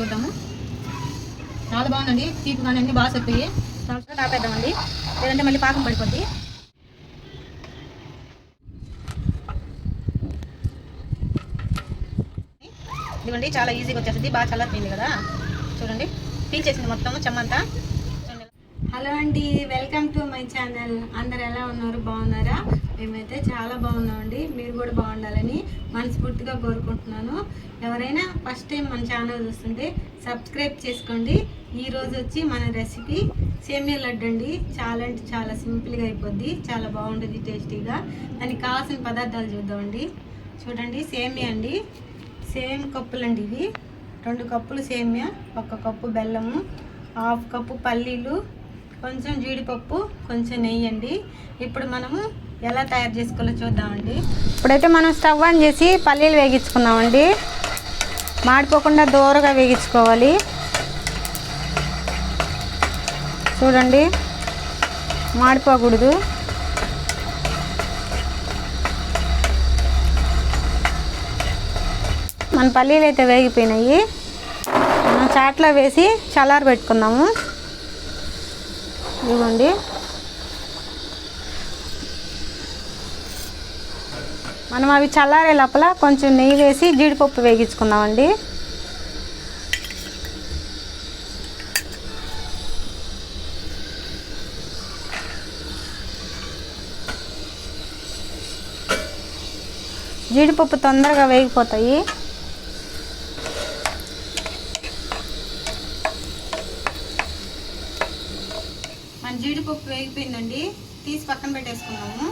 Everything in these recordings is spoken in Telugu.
చూద్దాము. చాలా బాగుందండి. తీపి కానీ అన్ని బాగా చెప్పాయి చాలా తాపేద్దామండి. లేదంటే మళ్ళీ పాకం పడిపోద్ది. ఇదిగోండి చాలా ఈజీగా వచ్చేసింది. బాగా చల్లారిపోయింది కదా. చూడండి. పీల్చేసింది మొత్తం చెమ్మంతా. హలో అండి వెల్కమ్ టు మై ఛానల్. అందరు ఎలా ఉన్నారు? బాగున్నారా? మేమైతే చాలా బాగున్నామండి. మీరు కూడా బాగుండాలని మనస్ఫూర్తిగా కోరుకుంటున్నాను. ఎవరైనా ఫస్ట్ టైం మన ఛానల్ చూస్తుంటే సబ్స్క్రైబ్ చేసుకోండి. ఈరోజు వచ్చి మన రెసిపీ సేమియా లడ్డు అండి. చాలా అంటే చాలా సింపుల్గా అయిపోద్ది. చాలా బాగుంటుంది టేస్టీగా. దానికి కావాల్సిన పదార్థాలు చూద్దామండి. చూడండి సేమియా అండి. సేమ్ కప్పులండి ఇవి. రెండు కప్పులు సేమియా ఒక కప్పు బెల్లము హాఫ్ కప్పు పల్లీలు కొంచెం జీడిపప్పు కొంచెం నెయ్యి అండి. ఇప్పుడు మనము ఎలా తయారు చేసుకోవాలో చూద్దామండి. ఇప్పుడైతే మనం స్టవ్ ఆన్ చేసి పల్లీలు వేగించుకున్నామండి మాడిపోకుండా దూరగా వేగించుకోవాలి. చూడండి మాడిపోకూడదు. మన పల్లీలు అయితే వేగిపోయినాయి. మనం చాట్లో వేసి చల్లారి పెట్టుకుందాము ఇవ్వండి మనం అవి చల్లారే లోపల కొంచెం నెయ్యి వేసి జీడిపప్పు వేగించుకుందామండి. జీడిపప్పు తొందరగా వేగిపోతాయి. మన జీడిపప్పు వేగిపోయిందండి. తీసి పక్కన పెట్టేసుకున్నాము.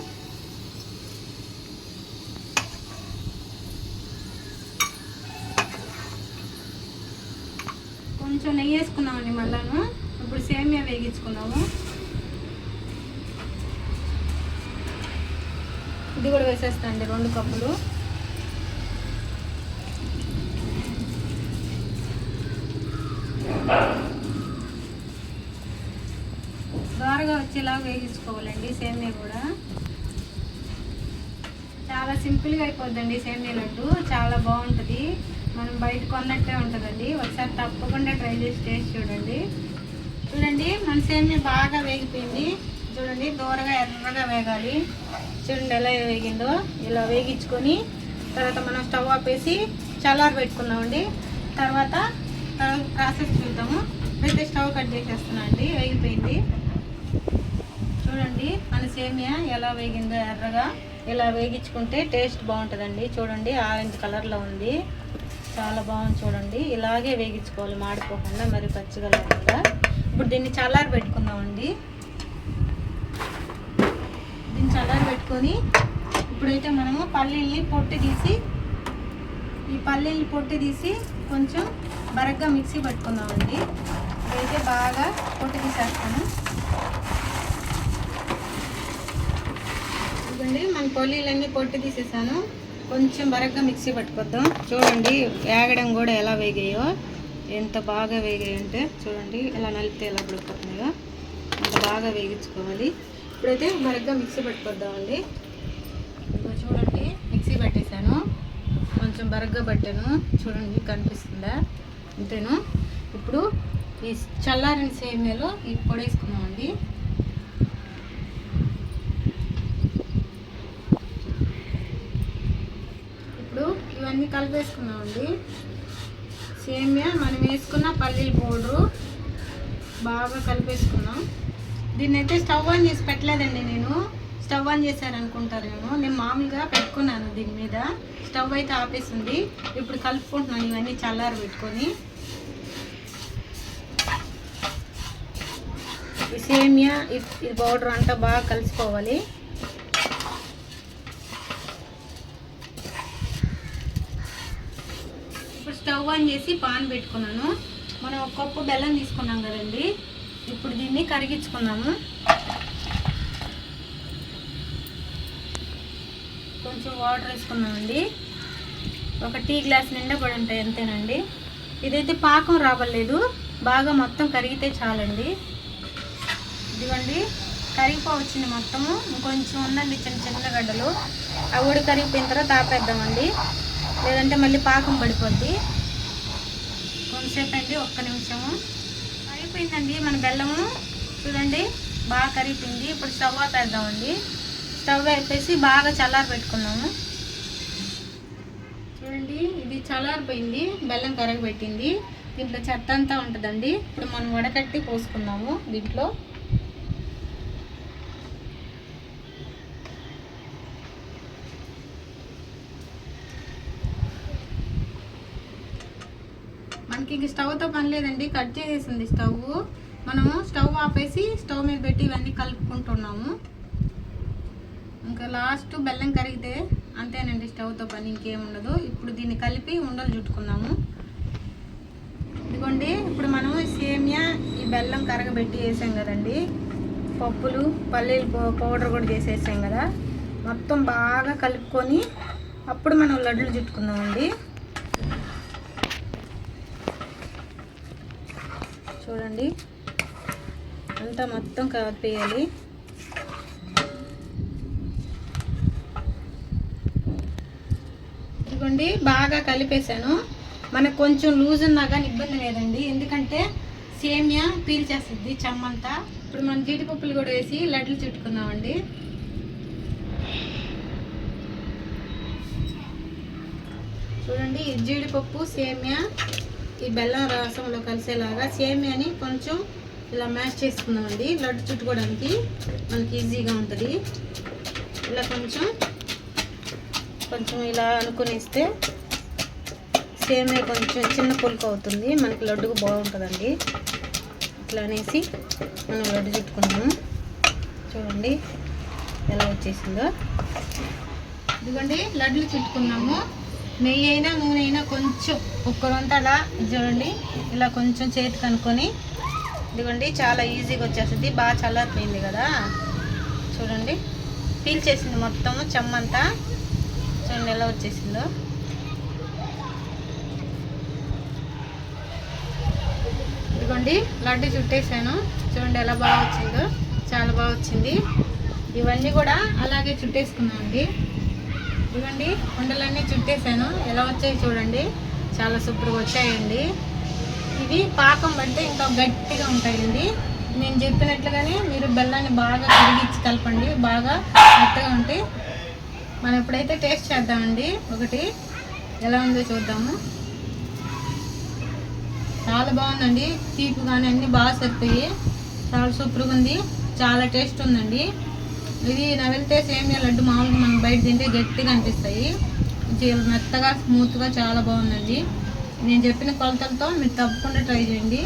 కొంచెం నెయ్యి వేసుకున్నామండి మళ్ళాను. ఇప్పుడు సేమియా వేగించుకున్నాము. ఇది కూడా వేసేస్తాండి రెండు కప్పులు. దోరగా వచ్చేలాగా వేగించుకోవాలండి సేమియా కూడా. చాలా సింపుల్గా అయిపోద్దండి సేమియా లడ్డు. చాలా బాగుంటుంది. మనం బయట కొన్నట్టే ఉంటుందండి. ఒకసారి తప్పకుండా ట్రై చేసి టేస్ట్ చూడండి. చూడండి మన సేమియా బాగా వేగిపోయింది. చూడండి దూరగా ఎర్రగా వేగాలి. చూడండి ఎలా వేగిందో. ఇలా వేగించుకొని తర్వాత మనం స్టవ్ ఆపేసి చల్లార పెట్టుకున్నామండి. తర్వాత తర్వాత ప్రాసెస్ చూద్దాము. అయితే స్టవ్ కట్ చేసేస్తున్నా అండి. వేగిపోయింది. చూడండి. మన సేమియా ఎలా వేగిందో ఎర్రగా. ఇలా వేగించుకుంటే టేస్ట్ బాగుంటుందండి. చూడండి ఆరెంజ్ కలర్లో ఉంది. చాలా బాగుంది చూడండి. ఇలాగే వేగించుకోవాలి మాడిపోకుండా మరి పచ్చిగా లేకుండా. ఇప్పుడు దీన్ని చల్లారి పెట్టుకుందామండి. దీన్ని చల్లారి పెట్టుకొని ఇప్పుడైతే మనము పల్లీల్ని పొట్టు తీసి ఈ పల్లీల్ని పొట్టు తీసి కొంచెం బరగ్గా మిక్సీ పెట్టుకుందామండి. ఇదైతే బాగా పొట్టు తీసేస్తాను ఇదిగోండి మన పల్లీలన్నీ పొట్టు తీసేసాను. కొంచెం బరగ్గా మిక్సీ పట్టుకొద్దాం. చూడండి వేగడం కూడా ఎలా వేగాయో ఎంత బాగా వేగాయంటే చూడండి ఎలా నలిపితే ఎలా పడిపోతున్నాయో అంత బాగా వేగించుకోవాలి. ఇప్పుడైతే బరగ్గా మిక్సీ పట్టుకొద్దామండి. ఇదిగో చూడండి మిక్సీ పట్టేశాను కొంచెం బరగ్గా పట్టాను. చూడండి కనిపిస్తుందా? అంతేను? ఇప్పుడు ఈ చల్లారిన సేమియాలో ఈ పొడేసుకున్నామండి వేసుకున్నామండి ఇప్పుడు ఇవన్నీ కలిపేసుకున్నామండి? సేమియా మనం వేసుకున్న పల్లీల పౌడరు బాగా కలిపేసుకున్నాం. దీన్ని అయితే స్టవ్ ఆన్ చేసి పెట్టలేదండి నేను. స్టవ్ ఆన్ చేశారనుకుంటారేమో. నేను మామూలుగా పెట్టుకున్నాను దీని మీద. స్టవ్ అయితే ఆపేసింది. ఇప్పుడు కలుపుకుంటున్నాను ఇవన్నీ చల్లారి పెట్టుకొని. ఈ సేమియా ఇది ఇది పౌడర్ అంతా బాగా కలిసిపోవాలి ఇప్పుడు స్టవ్ ఆన్ చేసి పాన్ పెట్టుకున్నాను. మనం ఒక కప్పు బెల్లం తీసుకున్నాం కదండి. ఇప్పుడు దీన్ని కరిగించుకున్నాము కొంచెం వాటర్ వేసుకున్నామండి ఒక టీ గ్లాస్ నిండా పడి ఉంటాయి అంతేనండి. ఇదైతే పాకం రావలేదు బాగా మొత్తం కరిగితే చాలండి. ఇదిగోండి కరిగిపోవచ్చింది మొత్తము. ఇంకొంచెం ఉందండి చిన్న చిన్న గడ్డలు. అవి కూడా కరిగిపోయిన తర్వాత ఆపేద్దామండి. లేదంటే మళ్ళీ పాకం పడిపోద్ది. ఎంతసేపు అండి ఒక్క నిమిషము. అయిపోయిందండి మన బెల్లము. చూడండి బాగా కరిగిపోయింది. ఇప్పుడు స్టవ్ ఆపేద్దామండి స్టవ్ అయిపోయి బాగా చల్లారి పెట్టుకున్నాము. చూడండి ఇది చల్లారిపోయింది. బెల్లం కరగబెట్టింది. దీంట్లో చెత్త అంతా ఉంటుందండి. ఇప్పుడు మనం వడకట్టి పోసుకున్నాము దీంట్లో. మనకి ఇంక స్టవ్తో పని లేదండి కట్ చేసేసింది స్టవ్. మనము స్టవ్ ఆపేసి స్టవ్ మీద పెట్టి ఇవన్నీ కలుపుకుంటున్నాము. ఇంకా లాస్ట్ బెల్లం కరిగితే అంతేనండి స్టవ్తో పని ఇంకేముండదు ఇప్పుడు దీన్ని కలిపి ఉండలు చుట్టుకున్నాము. ఇదిగోండి ఇప్పుడు మనం సేమియా ఈ బెల్లం కరగబెట్టి వేసాం కదండి. పప్పులు పల్లీలు పౌ- పౌడర్ కూడా చేసేసాం కదా. మొత్తం బాగా కలుపుకొని అప్పుడు మనం లడ్లు చుట్టుకుందామండి. చూడండి. అంతా మొత్తం కాపేయాలి ఇదిగోండి బాగా కలిపేసాను మనకు కొంచెం లూజ్ ఉన్నా కానీ ఇబ్బంది లేదండి. ఎందుకంటే సేమియా పీల్చేస్తుంది చెమ్మంతా. ఇప్పుడు మనం జీడిపప్పులు కూడా వేసి లడ్లు చుట్టుకుందామండి. చూడండి జీడిపప్పు సేమియా ఈ బెల్లం రసంలో కలిసేలాగా సేమియాని కొంచెం ఇలా మ్యాష్ చేసుకుందామండి. లడ్డు చుట్టుకోవడానికి మనకి ఈజీగా ఉంటుంది. ఇలా కొంచెం కొంచెం ఇలా అనుకునిస్తే సేమియా కొంచెం చిన్న పులుకు అవుతుంది. మనకి లడ్డుకు బాగుంటుందండి. ఇట్లా అనేసి మనం లడ్డు చుట్టుకున్నాము చూడండి ఎలా వచ్చేసిందో. ఇదిగోండి లడ్డులు చుట్టుకున్నాము. నెయ్యి అయినా నూనె అయినా కొంచెం ఒక్కరంత అలా చూడండి. ఇలా కొంచెం చేతి కనుక్కొని ఇదిగోండి చాలా ఈజీగా వచ్చేస్తుంది. బాగా చల్లారిపోయింది కదా. చూడండి పీల్చేసింది మొత్తము చెమ్మంతా. చూడండి ఎలా వచ్చేసిందో. ఇదిగోండి లడ్డు చుట్టేసాను. చూడండి ఎలా బాగా వచ్చిందో. చాలా బాగా వచ్చింది. ఇవన్నీ కూడా అలాగే చుట్టేసుకున్నామండి ఇదిగోండి ఉండలన్నీ చుట్టేసాను ఎలా వచ్చాయి చూడండి. చాలా సూపర్గా వచ్చాయండి. ఇవి పాకం పడితే ఇంకా గట్టిగా ఉంటాయండి. నేను చెప్పినట్లుగానే మీరు బెల్లాన్ని బాగా కరిగించి కలపండి. బాగా మెత్తగా ఉంటే మనం ఎప్పుడైతే టేస్ట్ చేద్దామండి ఒకటి ఎలా ఉందో చూద్దాము. చాలా బాగుందండి. తీపి కానీ అన్నీ బాగా సరిపోయి చాలా సూపర్గా ఉంది. చాలా టేస్ట్ ఉందండి. ఇది నవిలితే సేమియా లడ్డు మామూలుగా మనం బయట తింటే గట్టిగా అనిపిస్తాయి. మెత్తగా స్మూత్గా చాలా బాగుందండి. నేను చెప్పిన కొలతలతో మీరు తప్పకుండా ట్రై చేయండి.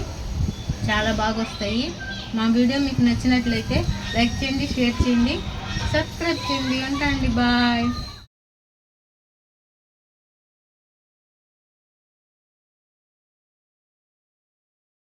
చాలా బాగా వస్తాయి. మా వీడియో మీకు నచ్చినట్లయితే లైక్ చేయండి షేర్ చేయండి. సబ్స్క్రైబ్ చేయండి. ఉంటా అండి. బాయ్.